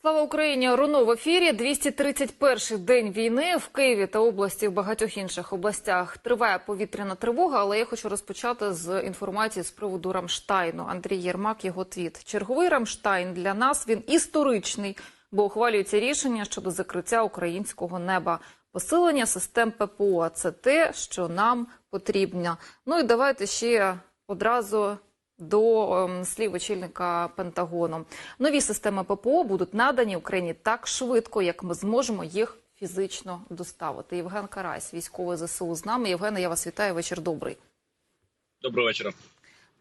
Слава Україні! Руно в ефірі. 231-й день війни в Києві та області в багатьох інших областях триває повітряна тривога. Але я хочу розпочати з інформації з приводу Рамштайну. Андрій Єрмак його твіт. Черговий Рамштайн для нас він історичний, бо ухвалюється рішення щодо закриття українського неба. Посилення систем ППО це те, що нам потрібно. Ну і давайте ще одразу до ем, слів очільника Пентагону. Нові системи ППО будуть надані Україні так швидко, як ми зможемо їх фізично доставити. Євген Карась, військовий ЗСУ, з нами. Євгене, я вас вітаю. Вечір добрий. Доброго вечора.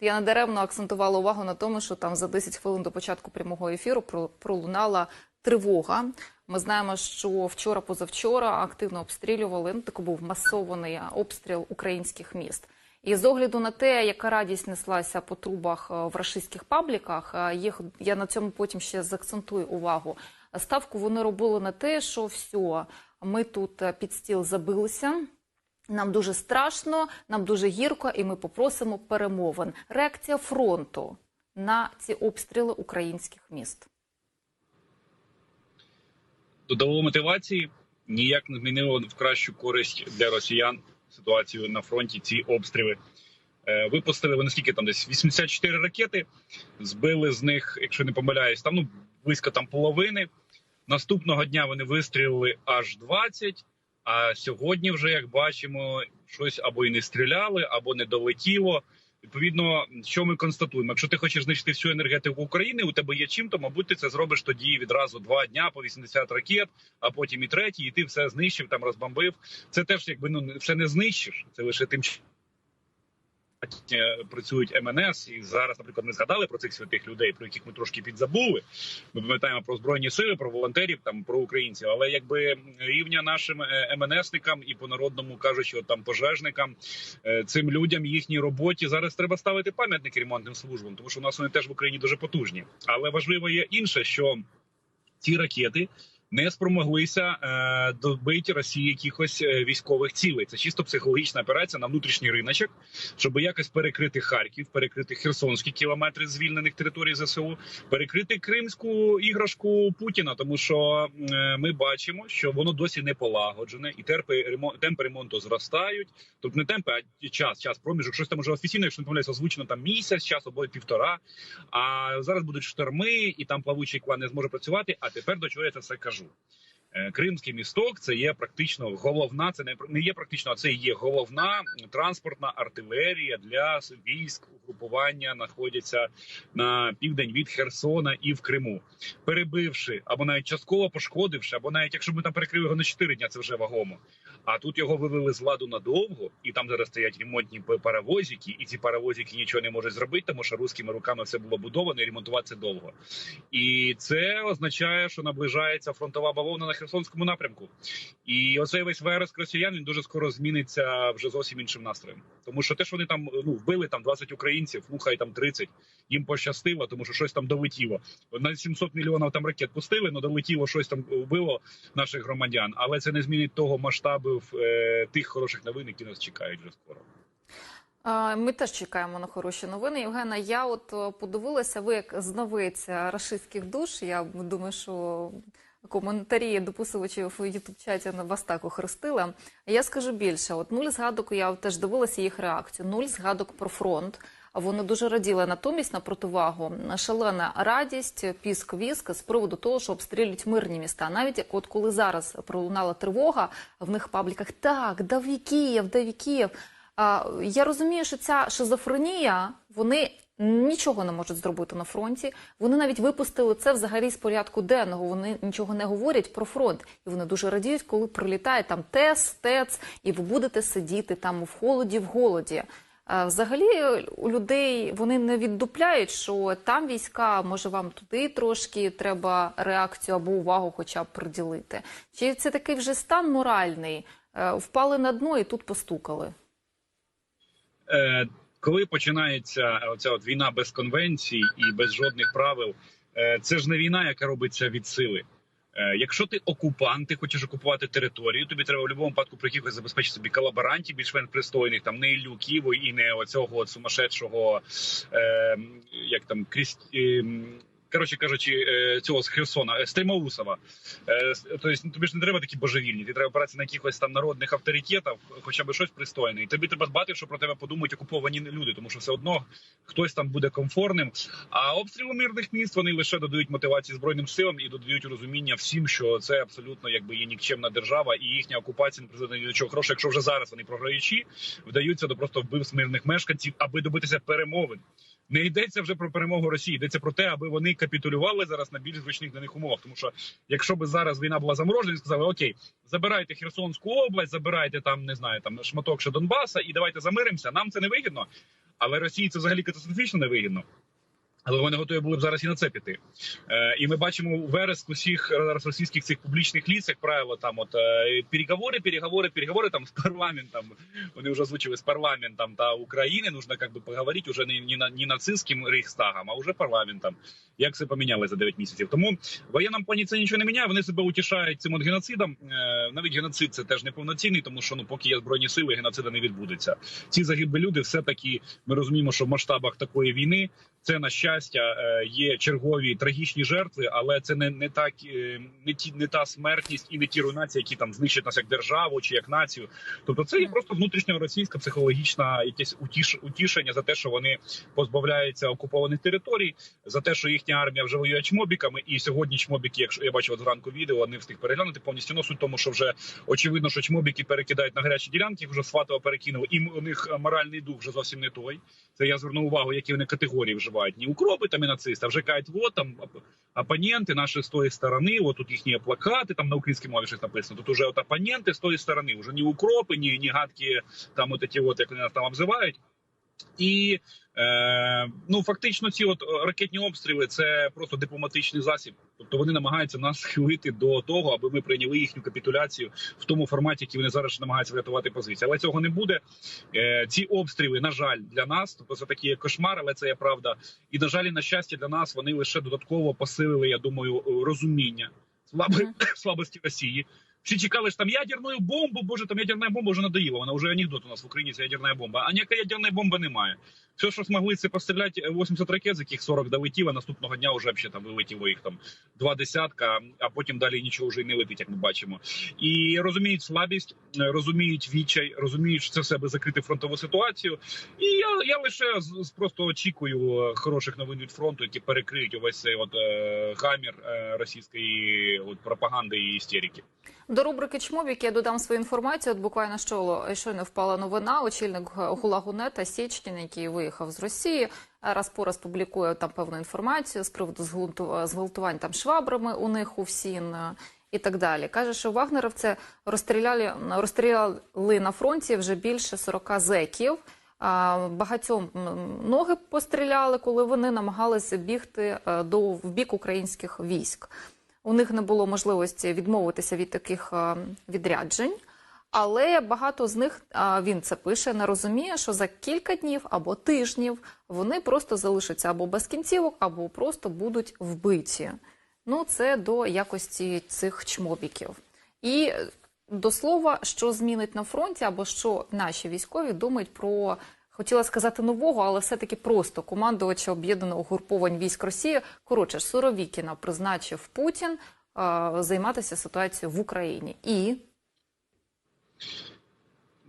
Я надаремно акцентувала увагу на тому, що там за 10 хвилин до початку прямого ефіру про- пролунала тривога. Ми знаємо, що вчора, позавчора активно обстрілювали. Ну, такий був масований обстріл українських міст. І з огляду на те, яка радість неслася по трубах е, в рашистських пабліках, е, їх я на цьому потім ще заакцентую увагу. Ставку вони робили на те, що все, ми тут е, під стіл забилися. Нам дуже страшно, нам дуже гірко, і ми попросимо перемовин. Реакція фронту на ці обстріли українських міст. Додало мотивації ніяк не змінило в кращу користь для росіян ситуацію на фронті. Ці обстріли Е, випустили вони скільки там десь 84 ракети. Збили з них, якщо не помиляюсь, там ну близько там половини. Наступного дня вони вистрілили аж 20, А сьогодні, вже як бачимо, щось або і не стріляли, або не долетіло. Відповідно, що ми констатуємо? Якщо ти хочеш знищити всю енергетику України, у тебе є чим, то мабуть ти це зробиш тоді відразу два дня по 80 ракет, а потім і третій, і ти все знищив, там розбомбив. Це теж якби ну все не знищиш. Це лише тим працюють МНС, і зараз, наприклад, ми згадали про цих святих людей, про яких ми трошки підзабули. Ми пам'ятаємо про збройні сили, про волонтерів, там про українців. Але якби рівня нашим е, МНСникам і по народному кажучи, от там пожежникам, е, цим людям їхній роботі зараз треба ставити пам'ятники ремонтним службам, тому що у нас вони теж в Україні дуже потужні. Але важливо є інше, що ці ракети. Не спромоглися е, добити Росії якихось е, військових цілей. Це чисто психологічна операція на внутрішній риночок, щоб якось перекрити Харків, перекрити Херсонські кілометри звільнених територій ЗСУ, перекрити кримську іграшку Путіна, тому що е, ми бачимо, що воно досі не полагоджене, і терпи темпи ремонту зростають. Тобто не темпи, а час, час проміжок. Щось там уже офіційно, якщо не помиляюсь, озвучено там місяць, час або півтора. А зараз будуть шторми, і там плавучий клан не зможе працювати. А тепер до чого я це все кажу. Е, Кримський місток це є практично головна. Це не є практично, а це є головна транспортна артилерія для військ угрупування знаходяться на південь від Херсона і в Криму, перебивши або навіть частково пошкодивши, або навіть якщо ми там перекрили його на 4 дня, це вже вагомо. А тут його вивели з ладу надовго, і там зараз стоять ремонтні паровозики, і ці паровозики нічого не можуть зробити, тому що русскими руками все було будовано і ремонтувати це довго. І це означає, що наближається фронтова бавовна на Херсонському напрямку. І оцей весь вереск росіян він дуже скоро зміниться вже зовсім іншим настроєм. Тому що те, що вони там ну вбили там 20 українців, ну хай там 30, їм пощастило, тому що щось там долетіло. На 700 мільйонів там ракет пустили, але долетіло щось там вбило наших громадян. Але це не змінить того масштабу е, тих хороших новин, які нас чекають вже скоро. Ми теж чекаємо на хороші новини. Євгена, я от е, подивилася, ви як знавець рашистських душ. Я думаю, що коментарі дописувачів в ютуб-чаті вас так охрестили. Я скажу більше: от нуль згадок, я теж дивилася їх реакцію. Нуль згадок про фронт. Вони дуже раділи натомість на противагу шалена радість, піск віск з приводу того, що обстрілюють мирні міста. Навіть от коли зараз пролунала тривога в них в пабліках, так, даві Київ, даві Київ. Я розумію, що ця шизофренія, вони нічого не можуть зробити на фронті. Вони навіть випустили це взагалі з порядку денного. Вони нічого не говорять про фронт, і вони дуже радіють, коли прилітає там ТЕС, ТЕЦ, і ви будете сидіти там в холоді, в голоді. Взагалі у людей вони не віддупляють, що там війська, може вам туди трошки треба реакцію або увагу, хоча б приділити. Чи це такий вже стан моральний? Е, Впали на дно і тут постукали. Е, коли починається оця от війна без конвенцій і без жодних правил, е, це ж не війна, яка робиться від сили. Е, Якщо ти окупант, ти хочеш окупувати територію, тобі треба в будь-якому випадку про якихось забезпечити собі колаборантів більш-менш пристойних, там не Іллюків і не оцього от сумасшедшого, е, як там кріст, е, Коротше кажучи, е, цього з Херсона, е, Стримаусова. Е, Тобто ну, тобі ж не треба такі божевільні, ти треба опиратися на якихось там народних авторитетів, хоча б щось пристойне. І тобі треба дбати, що про тебе подумають окуповані люди, тому що все одно хтось там буде комфортним. А обстріли мирних міст вони лише додають мотивації збройним силам і додають розуміння всім, що це абсолютно якби є нікчемна держава, і їхня окупація не призведе до чого хорошого, якщо вже зараз вони програючі, вдаються до просто вбивств мирних мешканців, аби добитися перемовин. Не йдеться вже про перемогу Росії, йдеться про те, аби вони капітулювали зараз на більш зручних для них умовах. Тому що якщо би зараз війна була заморожена, і сказали: Окей, забирайте Херсонську область, забирайте там, не знаю, там шматок ще Донбаса, і давайте замиримося. Нам це не вигідно, але Росії це взагалі катастрофічно не вигідно. Але вони готові були б зараз і на це піти. Е, і ми бачимо вереск усіх зараз російських цих публічних ліс, як правило, там от е, переговори, переговори, переговори там з парламентом. Вони вже озвучили з парламентом та України. Нужно как бы поговорити уже не, не, не нацистським рейхстагом, а вже парламентом. Як це помінялося за 9 місяців? Тому воєнному плані це нічого не міняє. Вони себе утішають цим от геноцидом. Е, навіть геноцид це теж неповноцінний, тому що ну поки є збройні сили, геноцида не відбудеться. Ці загиблі люди, все таки ми розуміємо, що в масштабах такої війни це на щастя е, є чергові трагічні жертви, але це не, не так е, не ті не та смертність і не ті руйнації, які там знищать нас як державу чи як націю. Тобто, це є просто внутрішньоросійська психологічна якесь утіш, утішення за те, що вони позбавляються окупованих територій, за те, що їхня армія вже воює чмобіками. І сьогодні чмобіки, якщо я бачив зранку відео, не встиг переглянути повністю. Ну суть тому, що вже очевидно, що чмобіки перекидають на гарячі ділянки, їх вже Сватова перекинули, і у них моральний дух вже зовсім не той. Це я звернув увагу, які вони категорії вживають. Ні укропи там і нацисти, а вже кажуть, от там оп- опоненти наші з тої сторони, вот тут їхні плакати, там на українській мові щось написано. Тут уже от опоненти з тої сторони, вже ні укропи, ні, ні гадкі там от ті, от як вони нас там обзивають. І е, ну фактично ці от ракетні обстріли це просто дипломатичний засіб. Тобто вони намагаються нас схилити до того, аби ми прийняли їхню капітуляцію в тому форматі, який вони зараз намагаються врятувати позиції. Але цього не буде. Е, ці обстріли, на жаль, для нас, тобто це такий кошмар, але це є правда. І на жаль, і на щастя, для нас вони лише додатково посилили, я думаю, розуміння слабості Росії. Всі чекали ж там ядерну бомбу, боже, там ядерна бомба вже надоїла. Вона вже анекдот у нас в Україні це ядерна бомба. А ніякої ядерної бомби немає. Все, що змогли, це постріляти 80 ракет, з яких 40 долетіло. Наступного дня вже взагалі там вилетіло їх там два десятка, а потім далі нічого вже й не летить, як ми бачимо. І розуміють слабість, е, розуміють відчай, розуміють, що це все аби закрити фронтову ситуацію. І я, я лише просто очікую е, хороших новин від фронту, які перекриють увесь цей от е, гамір е, російської от пропаганди і істерики. До рубрики Чмобік я додам свою інформацію. От буквально що щойно впала новина. Очільник Гулагунета Сєчкін, який виїхав з Росії, раз по раз публікує там певну інформацію з приводу зґвалту- зґвалтувань там швабрами у них у ФСІН е, і так далі. Каже, що вагнеровці розстріляли, розстріляли на фронті вже більше 40 зеків. Багатьом ноги постріляли, коли вони намагалися бігти е, до в бік українських військ. У них не було можливості відмовитися від таких е, відряджень. Але багато з них він це пише, не розуміє, що за кілька днів або тижнів вони просто залишаться або без кінцівок, або просто будуть вбиті. Ну, це до якості цих чмобіків. І е, до слова, що змінить на фронті, або що наші військові думають про хотіла сказати нового, але все-таки просто командувача об'єднаного угруповань військ Росії. Коротше, Суровікіна призначив Путін е, займатися ситуацією в Україні. І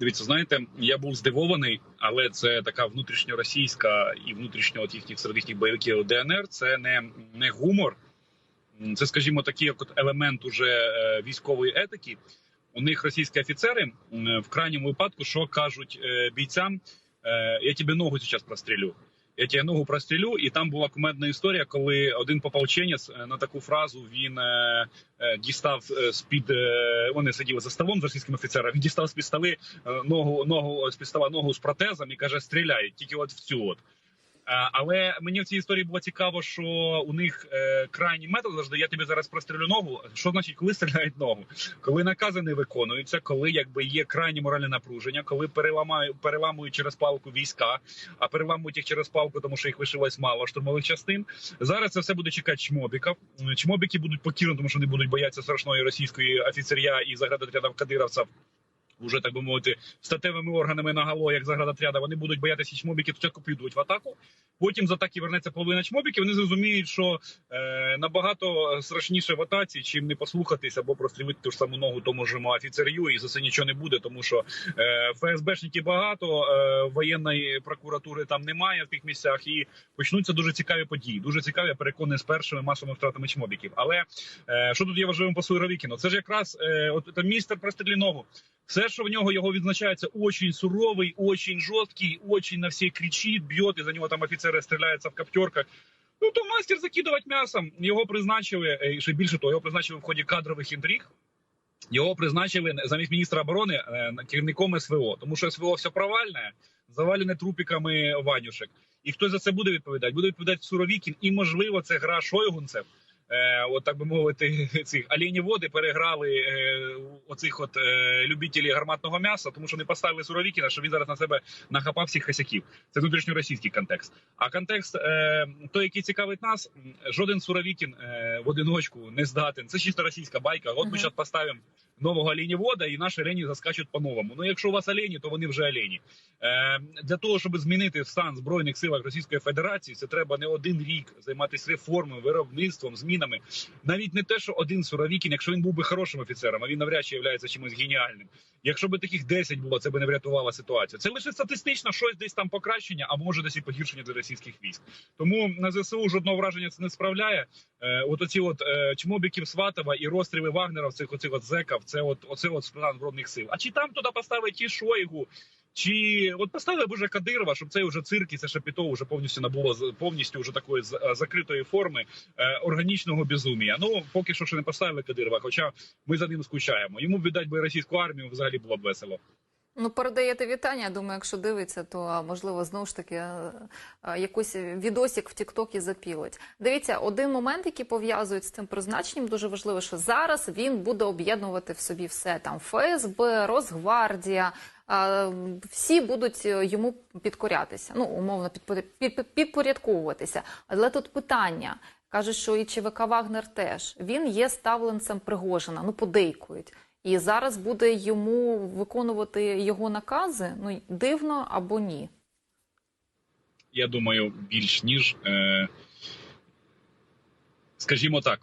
Дивіться, знаєте, я був здивований, але це така внутрішньоросійська і внутрішньо от їхніх серед їхніх бойовиків ДНР. Це не, не гумор, це, скажімо, такий от елемент уже е, військової етики. У них російські офіцери в крайньому випадку, що кажуть е, бійцям: я тебе ногу зараз прострілю. Я тебе ногу прострілю, і там була кумедна історія, коли один пополченець е, на таку фразу він е, е, дістав е, з під е, вони сиділи за столом з російським офіцером. Він дістав з під е, ногу, ногу з під стола ногу з протезом і каже: стріляй, тільки от в цю от. Е, Але мені в цій історії було цікаво, що у них е, крайній метод завжди я тобі зараз прострілю ногу. Що значить, коли стріляють ногу? Коли накази не виконуються, коли якби є крайнє моральне напруження, коли переламають переламують через палку війська, а переламують їх через палку, тому що їх лишилось мало штурмових частин. Зараз це все буде чекати чмобіків. Чмобіки будуть покірні, тому що вони будуть боятися страшної російської офіцерія і заградотрядів кадировців. Вже так би мовити, статевими органами наголо, як заградотряда, вони будуть боятися чмобіків, спочатку підуть в атаку. Потім з атаки вернеться половина чмобіків. Вони зрозуміють, що е, набагато страшніше в атаці, чим не послухатись або прострілити ту ж саму ногу тому ж офіцерю, і за це нічого не буде, тому що е, ФСБшників багато, е, воєнної прокуратури там немає в тих місцях, і почнуться дуже цікаві події. Дуже цікаві, я з першими масовими втратами чмобіків. Але е, що тут є важливим по Суровікіну? Це ж якраз е, от там містер прострілі. Все, що в нього його відзначається, очень суровий, очень жорсткий, очень на всіх кричить, б'є, і за нього там офіцери стріляються в каптерках. Ну то мастер закидувати м'ясом. Його призначили е, і ще більше того, його призначили в ході кадрових інтриг. Його призначили замість міністра оборони е, керівником СВО, тому що СВО все провальне, завалене трупіками Ванюшек. І хто за це буде відповідати? Буде відповідати Суровікін, і можливо, це гра Шойгунцев. Е, от так би мовити, цих оленіводи переграли е, оцих от е, любителів гарматного м'яса, тому що не поставили Суровікіна, що він зараз на себе нахапав всіх хасяків. Це внутрішньоросійський контекст. А контекст, той, який цікавить нас, жоден Суровікін в одиночку не здатен. Це чисто російська байка. От ми зараз поставимо нового оленівода, і наші олені заскачуть по-новому. Ну, якщо у вас олені, то вони вже олені. Е, для того, щоб змінити стан збройних сил Російської Федерації, це треба не один рік займатися реформою, виробництвом, змінами. Навіть не те, що один Суровікін, якщо він був би хорошим офіцером, а він навряд чи є чимось геніальним. Якщо би таких 10 було, це би не врятувало ситуацію. Це лише статистично щось десь там покращення, а може десь і погіршення для російських військ. Тому на ЗСУ жодного враження це не справляє. Е, от оці от е, чмобіків Сватова і розстріли Вагнера, цих оцих от зеків, це от оце от стан збройних сил. А чи там туди поставить ті Шойгу, чи от поставили б уже Кадирова, щоб цей уже цирк і це шапіто вже повністю набуло повністю вже такої е, закритої форми е, органічного безумія. Ну поки що ще не поставили Кадирова, хоча ми за ним скучаємо. Йому б віддать би російську армію, взагалі було б весело. Ну, передаєте вітання. Я думаю, якщо дивиться, то можливо знову ж таки якийсь відосик в Тіктокі запілить. Дивіться, один момент, який пов'язують з цим призначенням, дуже важливо, що зараз він буде об'єднувати в собі все там ФСБ, Росгвардія. Всі будуть е, йому підкорятися, ну умовно підпорядковуватися. Але тут питання. Кажуть, що і ЧВК Вагнер теж він є ставленцем Пригожина, ну подейкують. І зараз буде йому виконувати його накази. Ну дивно або ні. Я думаю, більш ніж, е, скажімо так,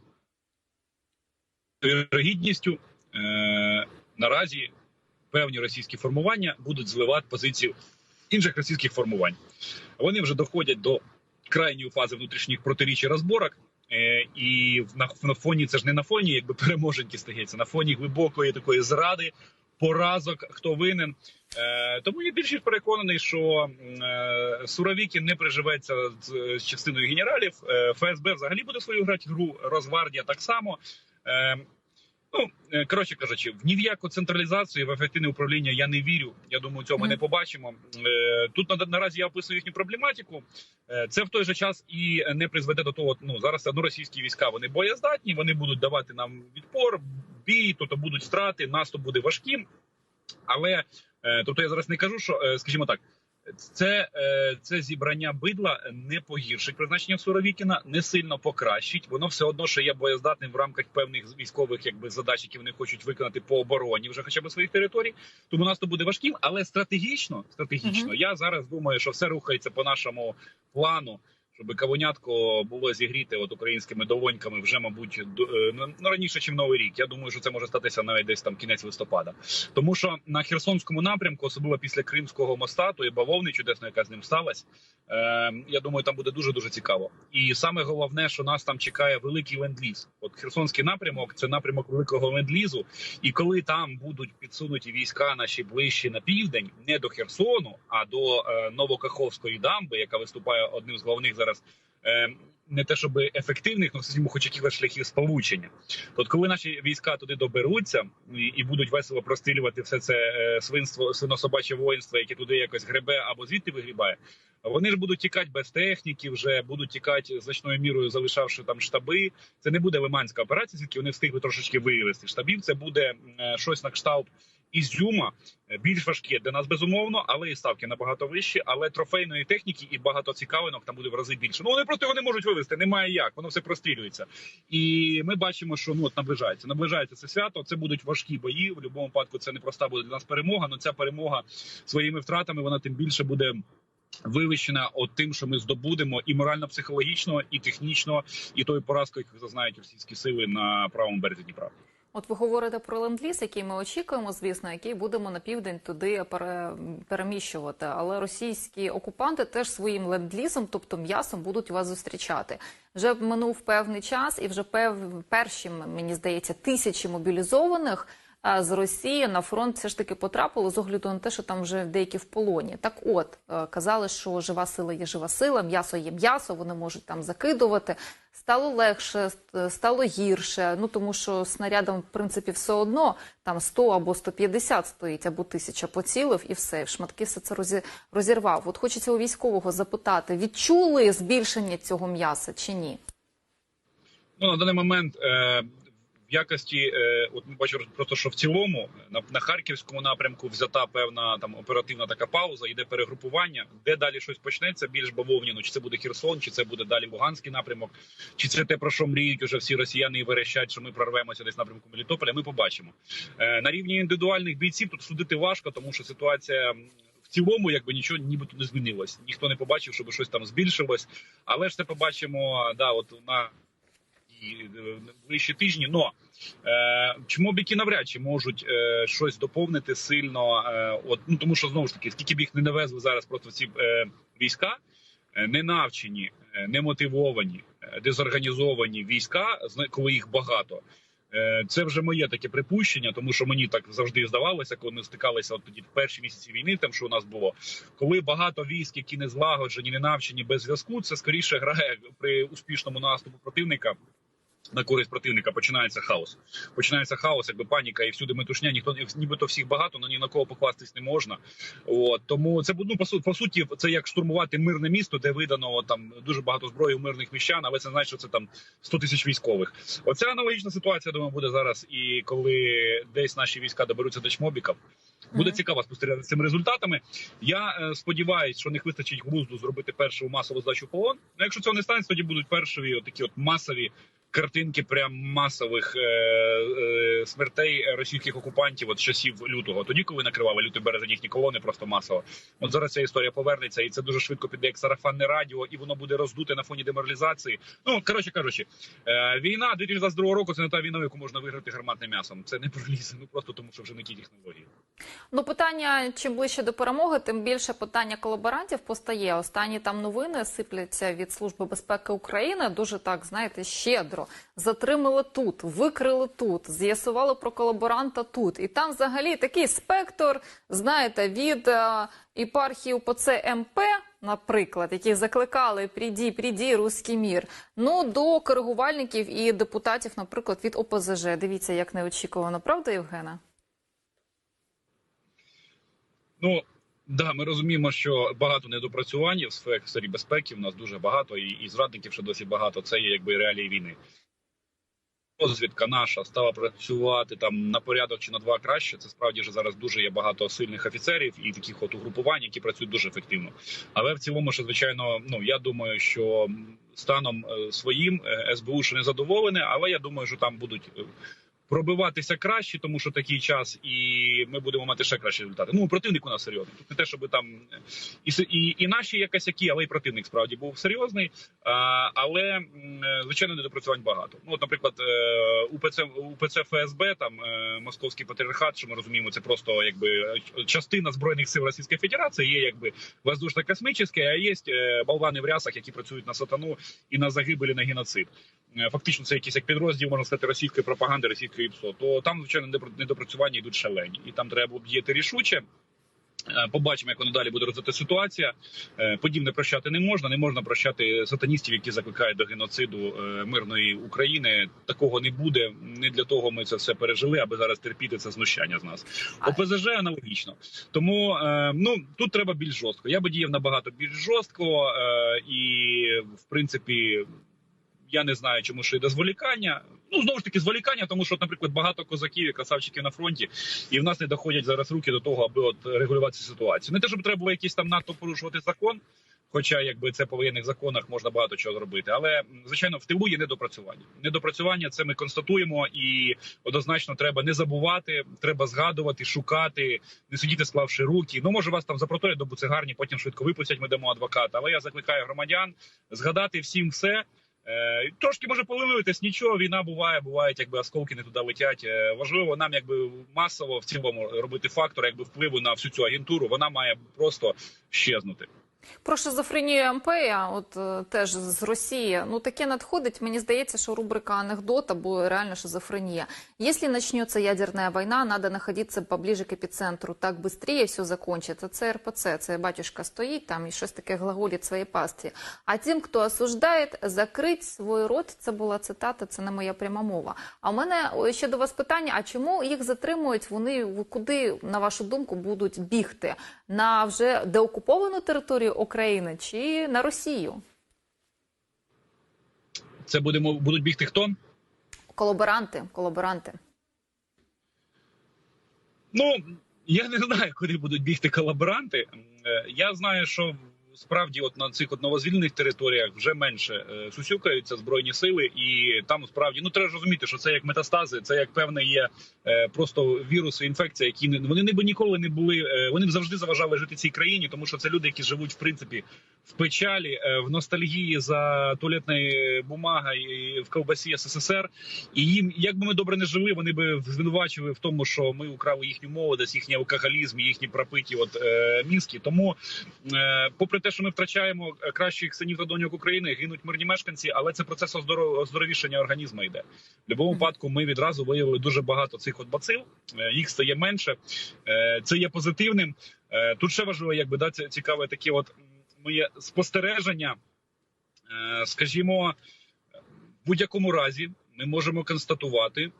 вірогідністю е, наразі певні російські формування будуть зливати позицію інших російських формувань. Вони вже доходять до крайньої фази внутрішніх протиріч і розборок. Е, і на, фоні це ж не на фоні, якби переможеньки стається, на фоні глибокої такої зради, поразок, хто винен. Е, тому я більш переконаний, що е, Суровікін не приживеться з, частиною генералів. ФСБ взагалі буде свою грати гру, Росгвардія так само. Ну, е, коротше кажучи, в ні в яку централізацію в ефективне управління я не вірю. Я думаю, цього ми не побачимо. Е, Тут наразі я описую їхню проблематику. Е, Це в той же час і не призведе до того. Ну зараз одно російські війська вони боєздатні, вони будуть давати нам відпор, бій, тобто будуть втрати, наступ буде важким. Але тобто я зараз не кажу, що скажімо так. Це, е, це зібрання бидла не погіршить призначення Суровікіна, не сильно покращить. Воно все одно ще є боєздатним в рамках певних військових якби задач, які вони хочуть виконати по обороні, вже хоча б своїх територій. Тому наступ буде важким, але стратегічно, стратегічно, Мгм. я зараз думаю, що все рухається по нашому плану. Щоб кавунятко було зігріте от українськими долоньками вже, мабуть, е, ну раніше, ніж новий рік. Я думаю, що це може статися навіть десь там кінець листопада. Тому що на Херсонському напрямку, особливо після Кримського моста, тої бавовни чудесно, яка з ним сталася. Е, я думаю, там буде дуже дуже цікаво. І саме головне, що нас там чекає великий ленд-ліз. От Херсонський напрямок це напрямок великого ленд-лізу. І коли там будуть підсунуті війська наші ближче на південь, не до Херсону, а до е, Новокаховської дамби, яка виступає одним з головних зараз. Е, не те, щоб ефективних, але скажімо, хоч якихось шляхів сполучення. От коли наші війська туди доберуться і, і будуть весело прострілювати все це е, свинство, свинособаче воїнство, яке туди якось гребе або звідти вигрібає, вони ж будуть тікати без техніки, вже будуть тікати значною мірою, залишавши там штаби. Це не буде лиманська операція, звідки вони встигли трошечки вивести штабів. Це буде е, щось на кшталт Ізюма е, більш важкі для нас безумовно, але і ставки набагато вищі. Але трофейної техніки і багато цікавинок там буде в рази більше. Ну вони просто його не можуть вивезти. Немає як, воно все прострілюється. І ми бачимо, що ну от наближається. Наближається це свято. Це будуть важкі бої. В будь-якому випадку це не проста буде для нас перемога. але ця перемога своїми втратами вона тим більше буде. Вивищена от тим, що ми здобудемо і морально-психологічно, і технічно, і тою поразкою, яку зазнають російські сили на правому березі Дніпра. От ви говорите про ленд-ліз, який ми очікуємо, звісно, який будемо на південь туди пере, переміщувати. Але російські окупанти теж своїм ленд-лізом, тобто м'ясом, будуть вас зустрічати. Вже минув певний час, і вже пев, перші, мені здається, тисячі мобілізованих з Росії на фронт все ж таки потрапили з огляду на те, що там вже деякі в полоні. Так, от е, казали, що жива сила є жива сила, м'ясо є м'ясо, вони можуть там закидувати. Стало легше, стало гірше. Ну тому що снарядом, в принципі, все одно там 100 або 150 стоїть, або тисяча поцілив, і все. В шматки все це розі- розірвав. От хочеться у військового запитати: відчули збільшення цього м'яса чи ні? Ну на даний момент е, в якості, е, от ми бачимо просто, що в цілому на, на харківському напрямку взята певна там оперативна така пауза, йде перегрупування, де далі щось почнеться більш бавовняно, чи це буде Херсон, чи це буде далі Луганський напрямок, чи це те про що мріють уже всі росіяни і верещать, що ми прорвемося десь напрямку Мелітополя. Ми побачимо е, на рівні індивідуальних бійців. Тут судити важко, тому що ситуація. В цілому, якби нічого нібито не змінилось. Ніхто не побачив, щоб щось там збільшилось. Але ж це побачимо, да, от на і е, ближчі тижні. Но е, чому біки навряд чи можуть е, щось доповнити сильно? Е, от ну тому, що знову ж таки, скільки б їх не навезли зараз просто ці е, війська, е, не навчені, е, не мотивовані, е, дезорганізовані війська, коли їх багато. Це вже моє таке припущення, тому що мені так завжди здавалося, коли ми стикалися от тоді в перші місяці війни, там що у нас було, коли багато військ, які не злагоджені, не навчені без зв'язку, це скоріше грає при успішному наступу противника. На користь противника починається хаос. Починається хаос, якби паніка, і всюди метушня. Ніхто нібито всіх багато, але ні на кого покластись не можна. От тому це ну, по, су- по суті, це як штурмувати мирне місто, де видано там дуже багато зброї у мирних міщан, але це значить, що це там 100 тисяч військових. Оця аналогічна ситуація, думаю, буде зараз. І коли десь наші війська доберуться до чмобіків, буде цікаво спостерігати за цими результатами. Я е, сподіваюся, що них вистачить глузду зробити першу масову здачу полон. Ну, якщо цього не станеться, тоді будуть перші такі от масові картинки прям масових е, е, смертей російських окупантів от часів лютого. Тоді, коли накривали лютий березень їхні колони, просто масово. От зараз ця історія повернеться, і це дуже швидко піде як сарафанне радіо, і воно буде роздуте на фоні деморалізації. Ну коротше кажучи, е, війна 2022 року це не та війна, яку можна виграти гарматним м'ясом. Це не пролізе. Ну просто тому, що вже не ті технології. Ну, питання чим ближче до перемоги, тим більше питання колаборантів постає. Останні там новини сипляться від Служби безпеки України. Дуже так знаєте, щедро затримали тут, викрили тут, з'ясували про колаборанта тут. І там взагалі такий спектр, знаєте, від е, єпархії УПЦ МП, наприклад, які закликали «Пріді, пріді, руський мір», ну до коригувальників і депутатів, наприклад, від ОПЗЖ. Дивіться, як неочікувано, правда, Євгена? Ну да, ми розуміємо, що багато недопрацювань в сфері безпеки. У нас дуже багато, і, і зрадників ще досі багато. Це є якби реалії війни. Розвідка наша стала працювати там на порядок чи на два краще. Це справді ж зараз дуже є багато сильних офіцерів і таких от угрупувань, які працюють дуже ефективно. Але в цілому, що звичайно, ну я думаю, що станом е, своїм е, СБУ ще не задоволене, але я думаю, що там будуть. Пробиватися краще, тому що такий час, і ми будемо мати ще кращі результати. Ну противник у нас серйозний. Тут не те, щоб там і, і, і наші якась які, але і противник справді був серйозний. А, але звичайно недопрацювань багато. Ну, от, наприклад, е, УПЦ УПЦ ФСБ, там е, Московський патріархат, що ми розуміємо, це просто якби частина збройних сил Російської Федерації. Є якби воздушно-космічне, а є е, болвани в рясах, які працюють на сатану і на загибелі на геноцид. Фактично, це якийсь як підрозділ, можна сказати, російської пропаганди, російської ПСО. То там, звичайно, недопра- недопрацювання йдуть шалені, і там треба було діяти рішуче. Е, Побачимо, як воно далі буде розвивати ситуація. Е, Подібне прощати не можна. Не можна прощати сатаністів, які закликають до геноциду е, мирної України. Такого не буде. Не для того ми це все пережили, аби зараз терпіти це знущання з нас. ОПЗЖ аналогічно. Тому ну тут треба більш жорстко. Я би діяв набагато більш жорстко, і в принципі. Я не знаю, чому ще йде зволікання. Ну знову ж таки зволікання, тому що, наприклад, багато козаків і красавчиків на фронті, і в нас не доходять зараз руки до того, аби от регулювати ситуацію. Не те, щоб треба було якийсь там надто порушувати закон. Хоча, якби це по воєнних законах можна багато чого зробити, але звичайно в тилу є недопрацювання. Недопрацювання це ми констатуємо, і однозначно треба не забувати, треба згадувати, шукати, не сидіти, склавши руки. Ну може вас там запроторять до буцегарні, потім швидко випустять. Ми дамо адвоката. Але я закликаю громадян згадати всім все. Е, Трошки може поливитись, нічого. Війна буває, бувають, якби осколки не туди летять. Е, Важливо нам, якби масово в цілому робити фактор, якби впливу на всю цю агентуру. Вона має просто щезнути. Про шизофренію МП, от е, теж з Росії, ну таке надходить. Мені здається, що рубрика анекдот або реально шизофрения. Если начнется ядерная война, надо находиться поближе к епіцентру. Так быстрее все закончится. Це РПЦ, це батюшка стоїть там і щось таке глаголить своїй пасті. А тим, хто осуждає, закрить свій рот. Це була цитата, це не моя пряма мова. А в мене ще до вас питання: а чому їх затримують? Вони куди, на вашу думку, будуть бігти? На вже деокуповану територію України чи на Росію? Це будемо будуть бігти хто? Колаборанти, колаборанти. Ну я не знаю, куди будуть бігти колаборанти. Е, Я знаю, що справді, от на цих от новозвільнених територіях вже менше е, сусюкаються збройні сили, і там справді ну треба розуміти, що це як метастази, це як певне є е, просто віруси, інфекція, які не вони ніби ніколи не були. е, Вони б завжди заважали жити цій країні, тому що це люди, які живуть в принципі в печалі, в ностальгії за туалетною бумагою і в ковбасі СССР. І їм, як би ми добре не жили, вони би звинувачили в тому, що ми украли їхню молодість, їхній алкоголізм, їхні пропиті от е, мізки. Тому, е, попри те, що ми втрачаємо е, кращих синів та доньок України, гинуть мирні мешканці, але це процес оздоров- оздоровішання організму йде. В будь-якому випадку ми відразу виявили дуже багато цих от бацил. Е, їх стає менше. Е, це є позитивним. Тут ще важливо, якби да, цікаве таке, от моє спостереження. Скажімо, в будь-якому разі ми можемо констатувати,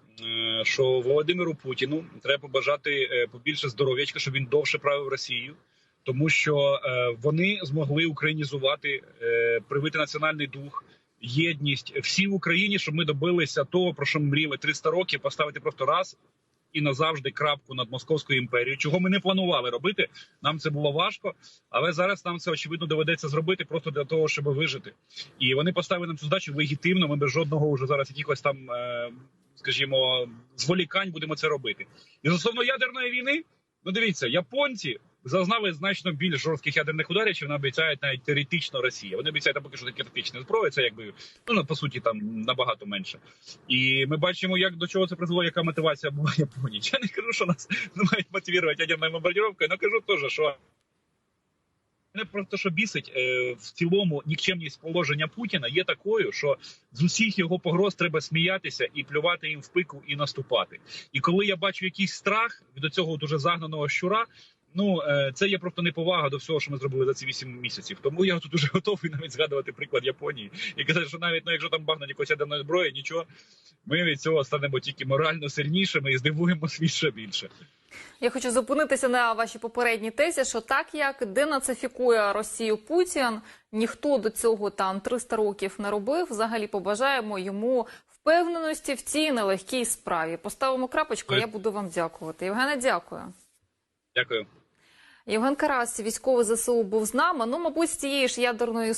що Володимиру Путіну треба побажати побільше здоров'ячка, щоб він довше правив Росію, тому що е, вони змогли українізувати, е, привити національний дух. Єдність всі в Україні, щоб ми добилися того, про що ми мріяли 300 років, поставити просто раз і назавжди крапку над московською імперією, чого ми не планували робити. Нам це було важко, але зараз нам це очевидно доведеться зробити просто для того, щоб вижити. І вони поставили нам цю задачу легітимно. Ми без жодного вже зараз якихось там, е, скажімо, зволікань будемо це робити. І стосовно ядерної війни, ну дивіться, японці зазнали значно більш жорстких ядерних ударів, чим обіцяють навіть теоретично Росія. Вони обіцяють поки що такі тактичні зброї. Це якби ну по суті там набагато менше. І ми бачимо, як до чого це призвело, яка мотивація була Японії. Я не кажу, що нас не мають мотивувати ядерною бомбардировкою, але кажу теж, що. Мене просто що бісить е, в цілому нікчемність положення Путіна є такою, що з усіх його погроз треба сміятися і плювати їм в пику і наступати. І коли я бачу якийсь страх від цього дуже загнаного щура. Ну е, це є просто неповага до всього, що ми зробили за ці вісім місяців. Тому я тут дуже готовий навіть згадувати приклад Японії і казати, що навіть ну, якщо там багнуть якоїсь ядерної зброї, нічого, ми від цього станемо тільки морально сильнішими і здивуємо світ ще більше. Я хочу зупинитися на вашій попередній тезі, що так як денацифікує Росію Путін, ніхто до цього там 300 років не робив. Взагалі побажаємо йому впевненості в цій нелегкій справі. Поставимо крапочку. Я буду вам дякувати. Євгене, дякую. Дякую. Євген Карас, військовий ЗСУ, був з нами. Ну, мабуть, з цієї ж ядерної